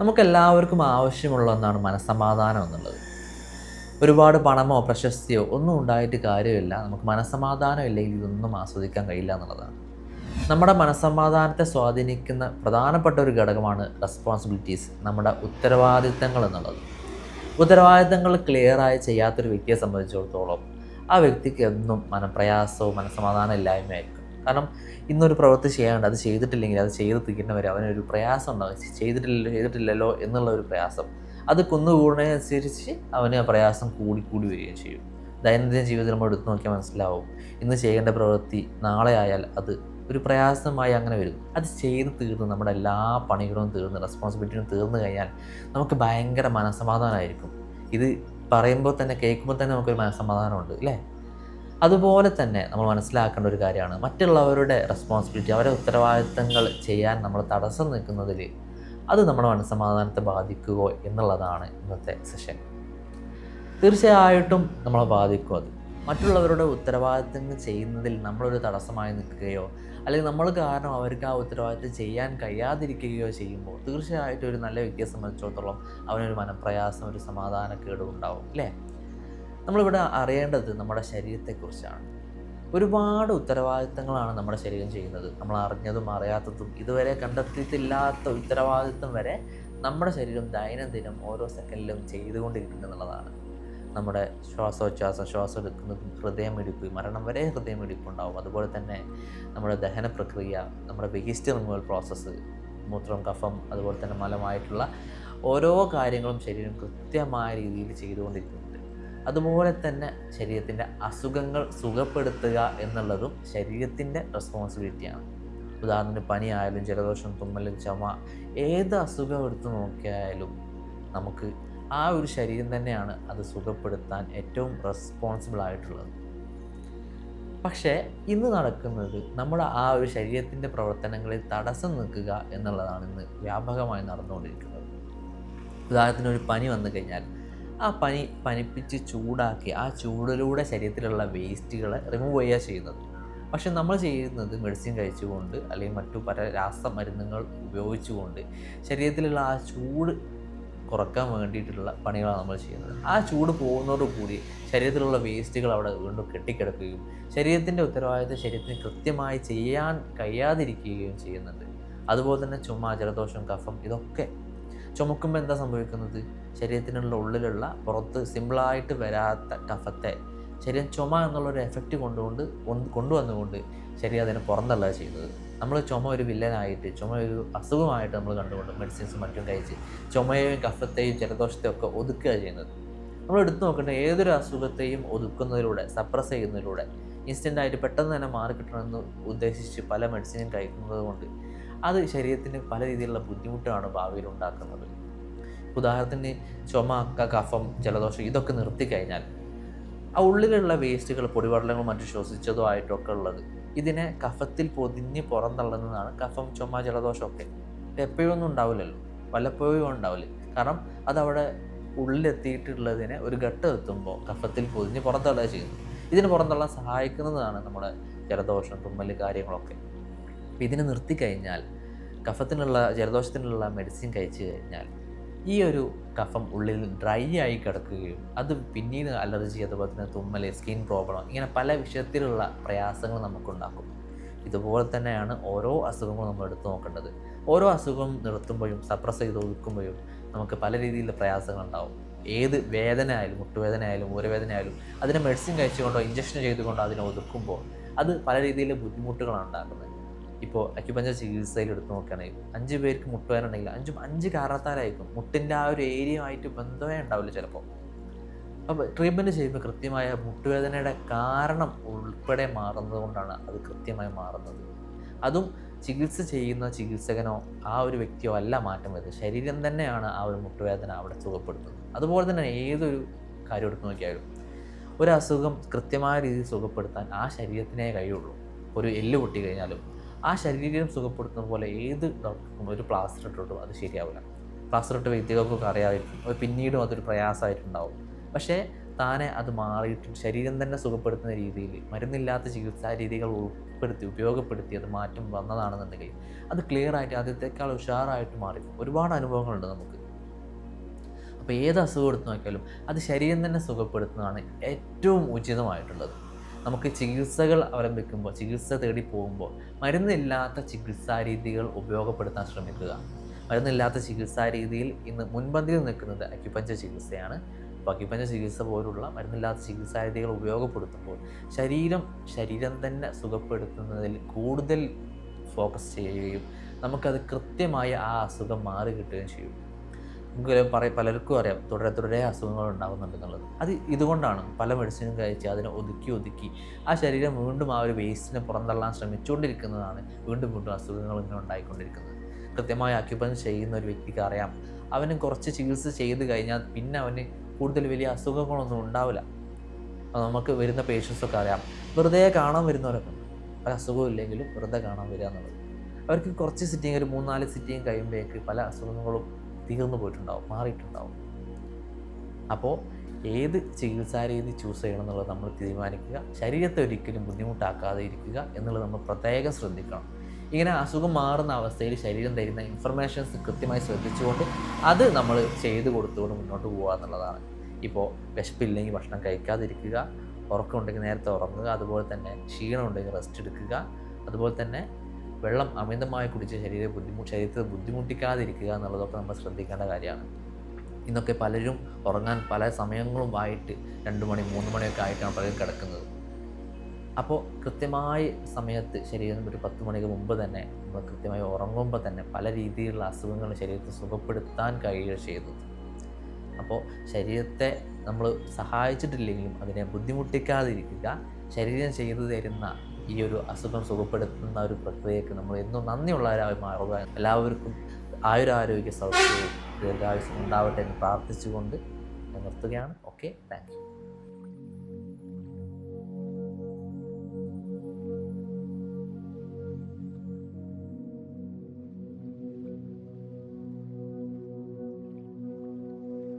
നമുക്കെല്ലാവർക്കും ആവശ്യമുള്ള ഒന്നാണ് മനസ്സമാധാനം എന്നുള്ളത്. ഒരുപാട് പണമോ പ്രശസ്തിയോ ഒന്നും ഉണ്ടായിട്ട് കാര്യമില്ല. നമുക്ക് മനസ്സമാധാനം ഇല്ലെങ്കിൽ ഇതൊന്നും ആസ്വദിക്കാൻ കഴിയില്ല എന്നുള്ളതാണ്. നമ്മുടെ മനസ്സമാധാനത്തെ സ്വാധീനിക്കുന്ന പ്രധാനപ്പെട്ട ഒരു ഘടകമാണ് റെസ്പോൺസിബിലിറ്റീസ് നമ്മുടെ ഉത്തരവാദിത്തങ്ങൾ എന്നുള്ളത്. ഉത്തരവാദിത്തങ്ങൾ ക്ലിയറായി ചെയ്യാത്തൊരു വ്യക്തിയെ സംബന്ധിച്ചിടത്തോളം ആ വ്യക്തിക്ക് എന്നും മനപ്രയാസവും മനസ്സമാധാനം ഇല്ലായ്മയായിരിക്കും കാരണം ഇന്നൊരു പ്രവൃത്തി ചെയ്യാണ്ട് അത് ചെയ്തിട്ടില്ലെങ്കിൽ അത് ചെയ്ത് തീരുന്നവരെ അവനൊരു പ്രയാസം ഉണ്ടാവും. ചെയ്തിട്ടില്ലല്ലോ ചെയ്തിട്ടില്ലല്ലോ എന്നുള്ള ഒരു പ്രയാസം. അത് കുന്നുകൂടുന്നതിനനുസരിച്ച് അവന് ആ പ്രയാസം കൂടിക്കൂടി കൂടി വരികയും ചെയ്യും. ദൈനംദിന ജീവിതത്തിൽ നമ്മൾ എടുത്തു നോക്കിയാൽ മനസ്സിലാവും. ഇന്ന് ചെയ്യേണ്ട പ്രവൃത്തി നാളെ ആയാൽ അത് ഒരു പ്രയാസമായി അങ്ങനെ വരും. അത് ചെയ്ത് തീർന്ന് നമ്മുടെ എല്ലാ പണികളും തീർന്ന് റെസ്പോൺസിബിലിറ്റിയും തീർന്നു കഴിഞ്ഞാൽ നമുക്ക് ഭയങ്കര മനസ്സമാധാനമായിരിക്കും. ഇത് പറയുമ്പോൾ തന്നെ കേൾക്കുമ്പോൾ തന്നെ നമുക്കൊരു മനസ്സമാധാനമുണ്ട് അല്ലേ? അതുപോലെ തന്നെ നമ്മൾ മനസ്സിലാക്കേണ്ട ഒരു കാര്യമാണ്. മറ്റുള്ളവരുടെ റെസ്പോൺസിബിലിറ്റി അവരുടെ ഉത്തരവാദിത്തങ്ങൾ ചെയ്യാൻ നമ്മൾ തടസ്സം നിൽക്കുന്നതിൽ അത് നമ്മുടെ മനസ്സമാധാനത്തെ ബാധിക്കുമോ എന്നുള്ളതാണ് ഇന്നത്തെ സെഷൻ തീർച്ചയായിട്ടും നമ്മളെ ബാധിക്കും അത്. മറ്റുള്ളവരുടെ ഉത്തരവാദിത്തങ്ങൾ ചെയ്യുന്നതിൽ നമ്മളൊരു തടസ്സമായി നിൽക്കുകയോ അല്ലെങ്കിൽ നമ്മൾ കാരണം അവർക്ക് ആ ഉത്തരവാദിത്തം ചെയ്യാൻ കഴിയാതിരിക്കുകയോ ചെയ്യുമ്പോൾ തീർച്ചയായിട്ടും ഒരു നല്ല വ്യക്തിയെ സംബന്ധിച്ചിടത്തോളം അവനൊരു മനപ്രയാസം ഒരു സമാധാനക്കേടും ഉണ്ടാവും അല്ലേ? നമ്മളിവിടെ അറിയേണ്ടത് നമ്മുടെ ശരീരത്തെക്കുറിച്ചാണ്. ഒരുപാട് ഉത്തരവാദിത്തങ്ങളാണ് നമ്മുടെ ശരീരം ചെയ്യുന്നത്. നമ്മൾ അറിഞ്ഞതും അറിയാത്തതും ഇതുവരെ കണ്ടെത്തിയിട്ടില്ലാത്ത ഉത്തരവാദിത്തം വരെ നമ്മുടെ ശരീരം ദൈനംദിനം ഓരോ സെക്കൻഡിലും ചെയ്തുകൊണ്ടിരിക്കുന്നു എന്നുള്ളതാണ്. നമ്മുടെ ശ്വാസോച്ഛ്വാസം ശ്വാസം എടുക്കുന്നതും ഹൃദയമിടിപ്പ് മരണം വരെ ഹൃദയമിടിപ്പ് ഉണ്ടാവും അതുപോലെ തന്നെ നമ്മുടെ ദഹന പ്രക്രിയ നമ്മുടെ വേസ്റ്റ് റിമൂവൽ പ്രോസസ്സ് മൂത്രം കഫം അതുപോലെ തന്നെ മലമായിട്ടുള്ള ഓരോ കാര്യങ്ങളും ശരീരം കൃത്യമായ രീതിയിൽ ചെയ്തുകൊണ്ടിരിക്കുന്നുണ്ട് അതുപോലെ തന്നെ ശരീരത്തിന്റെ അസുഖങ്ങൾ സുഖപ്പെടുത്തുക എന്നുള്ളതും ശരീരത്തിന്റെ റെസ്പോൺസിബിലിറ്റിയാണ് ഉദാഹരണത്തിന് പനിയായാലും ജലദോഷം തുമ്മലും ചുമ ഏത് അസുഖം എടുത്തു നോക്കിയാലും നമുക്ക് ആ ഒരു ശരീരം തന്നെയാണ് അത് സുഖപ്പെടുത്താൻ ഏറ്റവും റെസ്പോൺസിബിൾ ആയിട്ടുള്ളത്. പക്ഷേ ഇന്ന് നടക്കുന്നത് നമ്മുടെ ആ ഒരു ശരീരത്തിന്റെ പ്രവർത്തനങ്ങളിൽ തടസ്സം നിൽക്കുക എന്നുള്ളതാണ് ഇന്ന് വ്യാപകമായി നടന്നുകൊണ്ടിരിക്കുന്നത്. ഉദാഹരണത്തിന് ഒരു പനി വന്നു കഴിഞ്ഞാൽ ആ പനി പനിപ്പിച്ച് ചൂടാക്കി ആ ചൂടിലൂടെ ശരീരത്തിലുള്ള വേസ്റ്റുകളെ റിമൂവ് ചെയ്യുക ചെയ്യുന്നത്. പക്ഷെ നമ്മൾ ചെയ്യുന്നത് മെഡിസിൻ കഴിച്ചുകൊണ്ട് അല്ലെങ്കിൽ മറ്റു പല രാസമരുന്നുകൾ ഉപയോഗിച്ചുകൊണ്ട് ശരീരത്തിലുള്ള ആ ചൂട് കുറയ്ക്കാൻ വേണ്ടിയിട്ടുള്ള പണികളാണ് നമ്മൾ ചെയ്യുന്നത്. ആ ചൂട് പോകുന്നതോടുകൂടി ശരീരത്തിലുള്ള വേസ്റ്റുകൾ അവിടെ വീണ്ടും കെട്ടിക്കിടക്കുകയും ശരീരത്തിന്റെ ഉത്തരവാദിത്തം ശരീരത്തിന് കൃത്യമായി ചെയ്യാൻ കഴിയാതിരിക്കുകയും ചെയ്യുന്നുണ്ട്. അതുപോലെ തന്നെ ചുമ ജലദോഷം കഫം ഇതൊക്കെ ചുമക്കുമ്പോൾ എന്താ സംഭവിക്കുന്നത്? ശരീരത്തിനുള്ള ഉള്ളിലുള്ള പുറത്ത് സിമ്പിളായിട്ട് വരാത്ത കഫത്തെ ശരീരം ചുമ എന്നുള്ളൊരു എഫക്റ്റ് കൊണ്ടുകൊണ്ട് കൊണ്ടുവന്നുകൊണ്ട് ശരീരം അതിനെ പുറന്തള്ളുക ചെയ്യുന്നത്. നമ്മൾ ചുമ ഒരു വില്ലനായിട്ട് ചുമ ഒരു അസുഖമായിട്ട് നമ്മൾ കണ്ടുകൊണ്ട് മെഡിസിൻസും മറ്റും കഴിച്ച് ചുമയെയും കഫത്തെയും ജലദോഷത്തെയും ഒക്കെ ഒതുക്കുക ചെയ്യുന്നത്. നമ്മൾ എടുത്തു നോക്കേണ്ട ഏതൊരു അസുഖത്തെയും ഒതുക്കുന്നതിലൂടെ സപ്രസ് ചെയ്യുന്നതിലൂടെ ഇൻസ്റ്റന്റായിട്ട് പെട്ടെന്ന് തന്നെ മാറി കിട്ടണമെന്ന് ഉദ്ദേശിച്ച് പല മെഡിസിനും കഴിക്കുന്നത് കൊണ്ട് അത് ശരീരത്തിന് പല രീതിയിലുള്ള ബുദ്ധിമുട്ടാണ് ഭാവിയിൽ ഉണ്ടാക്കുന്നത്. ഉദാഹരണത്തിന് ചുമ അക്ക കഫം ജലദോഷം ഇതൊക്കെ നിർത്തി കഴിഞ്ഞാൽ ആ ഉള്ളിലുള്ള വേസ്റ്റുകൾ പൊടിപടലങ്ങൾ മറ്റു ശ്വസിച്ചതോ ആയിട്ടൊക്കെ ഉള്ളത് ഇതിനെ കഫത്തിൽ പൊതിഞ്ഞ് പുറന്തള്ളുന്നതാണ് കഫം ചുമ ജലദോഷമൊക്കെ. ഒന്നും ഉണ്ടാവില്ലല്ലോ. വല്ലപ്പോഴും ഉണ്ടാവില്ല. കാരണം അതവിടെ ഉള്ളിലെത്തിയിട്ടുള്ളതിനെ ഒരു ഘട്ടം എത്തുമ്പോൾ കഫത്തിൽ പൊതിഞ്ഞ് പുറന്തള്ളുക ചെയ്യുന്നു ഇതിന് പുറന്തള്ളാൻ സഹായിക്കുന്നതാണ് നമ്മുടെ ജലദോഷം തുമ്മൽ കാര്യങ്ങളൊക്കെ. അപ്പം ഇതിനെ നിർത്തിക്കഴിഞ്ഞാൽ കഫത്തിനുള്ള ജലദോഷത്തിനുള്ള മെഡിസിൻ കഴിച്ചു കഴിഞ്ഞാൽ ഈ ഒരു കഫം ഉള്ളിൽ ഡ്രൈ ആയി കിടക്കുകയും അത് പിന്നീട് അലർജി അതുപോലെ തന്നെ തുമ്മൽ സ്കിൻ പ്രോബ്ലം ഇങ്ങനെ പല വിഷയത്തിലുള്ള പ്രയാസങ്ങൾ നമുക്കുണ്ടാക്കും. ഇതുപോലെ തന്നെയാണ് ഓരോ അസുഖങ്ങളും നമ്മൾ എടുത്തു നോക്കേണ്ടത്. ഓരോ അസുഖം നിർത്തുമ്പോഴും സപ്രസ് ചെയ്ത് ഒതുക്കുമ്പോഴും നമുക്ക് പല രീതിയിലുള്ള പ്രയാസങ്ങൾ ഉണ്ടാവും. ഏത് വേദന ആയാലും മുട്ടുവേദന ആയാലും ഊരവേദന ആയാലും അതിനെ മെഡിസിൻ കഴിച്ചുകൊണ്ടോ ഇഞ്ചക്ഷൻ ചെയ്തുകൊണ്ടോ അതിനെ ഒതുക്കുമ്പോൾ അത് പല രീതിയിലെ ബുദ്ധിമുട്ടുകളാണ് ഉണ്ടാക്കുന്നത്. ഇപ്പോൾ അക്യുപഞ്ചർ ചികിത്സയിൽ എടുത്ത് നോക്കുകയാണെങ്കിൽ അഞ്ച് പേർക്ക് മുട്ടുവേദന ഉണ്ടെങ്കിൽ അഞ്ചും അഞ്ച് കാരണത്താലായിരിക്കും. മുട്ടിന്റെ ആ ഒരു ഏരിയയുമായിട്ട് ബന്ധമേ ഉണ്ടാവില്ല ചിലപ്പോൾ അപ്പോൾ ട്രീറ്റ്മെന്റ് ചെയ്യുമ്പോൾ കൃത്യമായ മുട്ടുവേദനയുടെ കാരണം ഉൾപ്പെടെ മാറുന്നത് കൊണ്ടാണ് അത് കൃത്യമായി മാറുന്നത്. അതും ചികിത്സ ചെയ്യുന്ന ചികിത്സകനോ ആ ഒരു വ്യക്തിയോ അല്ല മാറ്റം വരുന്നത്. ശരീരം തന്നെയാണ് ആ ഒരു മുട്ടുവേദന അവിടെ സുഖപ്പെടുത്തുന്നത്. അതുപോലെ തന്നെ ഏതൊരു കാര്യം എടുത്ത് നോക്കിയാലും ഒരു അസുഖം കൃത്യമായ രീതിയിൽ സുഖപ്പെടുത്താൻ ആ ശരീരത്തിനേ കഴിയുള്ളൂ. ഒരു എല്ല് പൊട്ടി കഴിഞ്ഞാലും ആ ശരീരം സുഖപ്പെടുത്തുന്ന പോലെ ഏത് ഡോക്ടർക്കും ഒരു പ്ലാസ്റ്റർ ഇട്ടിട്ടും അത് ശരിയാവില്ല. പ്ലാസ്റ്റർ ഇട്ട് വ്യക്തികൾക്കൊക്കെ അറിയാമായിരിക്കും. പിന്നീടും അതൊരു പ്രയാസമായിട്ടുണ്ടാവും. പക്ഷേ താനെ അത് മാറിയിട്ട് ശരീരം തന്നെ സുഖപ്പെടുത്തുന്ന രീതിയിൽ മരുന്നില്ലാത്ത ചികിത്സാ രീതികൾ ഉൾപ്പെടുത്തി ഉപയോഗപ്പെടുത്തി അത് മാറ്റം വന്നതാണെന്നുണ്ടെങ്കിൽ അത് ക്ലിയർ ആയിട്ട് ആദ്യത്തേക്കാൾ ഉഷാറായിട്ട് മാറി. ഒരുപാട് അനുഭവങ്ങളുണ്ട് നമുക്ക്. അപ്പോൾ ഏത് അസുഖം എടുത്തു നോക്കിയാലും അത് ശരീരം തന്നെ സുഖപ്പെടുത്തുന്നതാണ് ഏറ്റവും ഉചിതമായിട്ടുള്ളത്. നമുക്ക് ചികിത്സകൾ അവലംബിക്കുമ്പോൾ ചികിത്സ തേടി പോകുമ്പോൾ മരുന്നില്ലാത്ത ചികിത്സാ രീതികൾ ഉപയോഗപ്പെടുത്താൻ ശ്രമിക്കുക. മരുന്നില്ലാത്ത ചികിത്സാ രീതിയിൽ ഇന്ന് മുൻപന്തിയിൽ നിൽക്കുന്നത് അക്യുപഞ്ച ചികിത്സയാണ്. അപ്പോൾ അക്യുപഞ്ചർ ചികിത്സ പോലുള്ള മരുന്നില്ലാത്ത ചികിത്സാ രീതികൾ ഉപയോഗപ്പെടുത്തുമ്പോൾ ശരീരം ശരീരം തന്നെ സുഖപ്പെടുത്തുന്നതിൽ കൂടുതൽ ഫോക്കസ് ചെയ്യുകയും നമുക്കത് കൃത്യമായി ആ അസുഖം മാറി കിട്ടുകയും ചെയ്യും. നമുക്ക് പറയും പലർക്കും അറിയാം. തുടരെ തുടരെ അസുഖങ്ങൾ ഉണ്ടാകുന്നുണ്ട് എന്നുള്ളത്. അത് ഇതുകൊണ്ടാണ് പല മെഡിസിനും കഴിച്ച് അതിനെ ഒതുക്കി ഒതുക്കി ആ ശരീരം വീണ്ടും ആ ഒരു വേസ്റ്റിനെ പുറന്തള്ളാൻ ശ്രമിച്ചുകൊണ്ടിരിക്കുന്നതാണ് വീണ്ടും വീണ്ടും അസുഖങ്ങൾ ഇങ്ങനെ ഉണ്ടായിക്കൊണ്ടിരിക്കുന്നത്. കൃത്യമായി ആക്യുപഞ്ച് ചെയ്യുന്ന ഒരു വ്യക്തിക്ക് അറിയാം. അവന് കുറച്ച് ചികിത്സ ചെയ്ത് കഴിഞ്ഞാൽ പിന്നെ അവന് കൂടുതൽ വലിയ അസുഖങ്ങളൊന്നും ഉണ്ടാവില്ല. നമുക്ക് വരുന്ന പേഷ്യൻസൊക്കെ അറിയാം. വെറുതെ കാണാൻ വരുന്നവരൊക്കെ പല അസുഖവും ഇല്ലെങ്കിലും വെറുതെ കാണാൻ വരിക എന്നുള്ളത്. അവർക്ക് കുറച്ച് സിറ്റിങ് ഒരു മൂന്നാൽ സിറ്റിങ് കഴിയുമ്പോഴേക്ക് പല അസുഖങ്ങളും തീർന്നു പോയിട്ടുണ്ടാവും മാറിയിട്ടുണ്ടാവും. അപ്പോൾ ഏത് ചികിത്സാ രീതി ചൂസ് ചെയ്യണം എന്നുള്ളത് നമ്മൾ തീരുമാനിക്കുക ശരീരത്തെ ഒരിക്കലും ബുദ്ധിമുട്ടാക്കാതെ ഇരിക്കുക എന്നുള്ളത് നമ്മൾ പ്രത്യേകം ശ്രദ്ധിക്കണം. ഇങ്ങനെ അസുഖം മാറുന്ന അവസ്ഥയിൽ ശരീരം തരുന്ന ഇൻഫർമേഷൻസ് കൃത്യമായി ശ്രദ്ധിച്ചുകൊണ്ട് അത് നമ്മൾ ചെയ്തു കൊടുത്തുകൊണ്ട് മുന്നോട്ട് പോകുക എന്നുള്ളതാണ്. ഇപ്പോൾ വിശപ്പില്ലെങ്കിൽ ഭക്ഷണം കഴിക്കാതിരിക്കുക ഉറക്കമുണ്ടെങ്കിൽ നേരത്തെ ഉറങ്ങുക അതുപോലെ തന്നെ ക്ഷീണമുണ്ടെങ്കിൽ റെസ്റ്റ് എടുക്കുക അതുപോലെ തന്നെ വെള്ളം അമിതമായി കുടിച്ച് ശരീരം ബുദ്ധിമുട്ട് ശരീരത്തെ ബുദ്ധിമുട്ടിക്കാതിരിക്കുക എന്നുള്ളതൊക്കെ നമ്മൾ ശ്രദ്ധിക്കേണ്ട കാര്യമാണ്. ഇന്നൊക്കെ പലരും ഉറങ്ങാൻ പല സമയങ്ങളും ആയിട്ട് രണ്ട് മണി മൂന്ന് മണിയൊക്കെ ആയിട്ടാണ് പലരും കിടക്കുന്നത്. അപ്പോൾ കൃത്യമായ സമയത്ത് ശരീരം ഒരു പത്ത് മണിക്ക് മുമ്പ് തന്നെ നമ്മൾ കൃത്യമായി ഉറങ്ങുമ്പോൾ തന്നെ പല രീതിയിലുള്ള അസുഖങ്ങൾ ശരീരത്തെ സുഖപ്പെടുത്താൻ കഴിയുകയാണ് ചെയ്യുന്നത്. അപ്പോൾ ശരീരത്തെ നമ്മൾ സഹായിച്ചിട്ടില്ലെങ്കിലും അതിനെ ബുദ്ധിമുട്ടിക്കാതിരിക്കുക ശരീരം ചെയ്തു തരുന്ന ഈ ഒരു അസുഖം സുഖപ്പെടുത്തുന്ന ഒരു പ്രക്രിയക്ക് നമ്മൾ എന്നും നന്ദിയുള്ളവരായി മാറുക. എല്ലാവർക്കും ആയുരാരോഗ്യ സൗഖ്യവും ദീർഘായുസം ഉണ്ടാവട്ടെ എന്ന് പ്രാർത്ഥിച്ചുകൊണ്ട് നിർത്തുകയാണ്. Okay thank you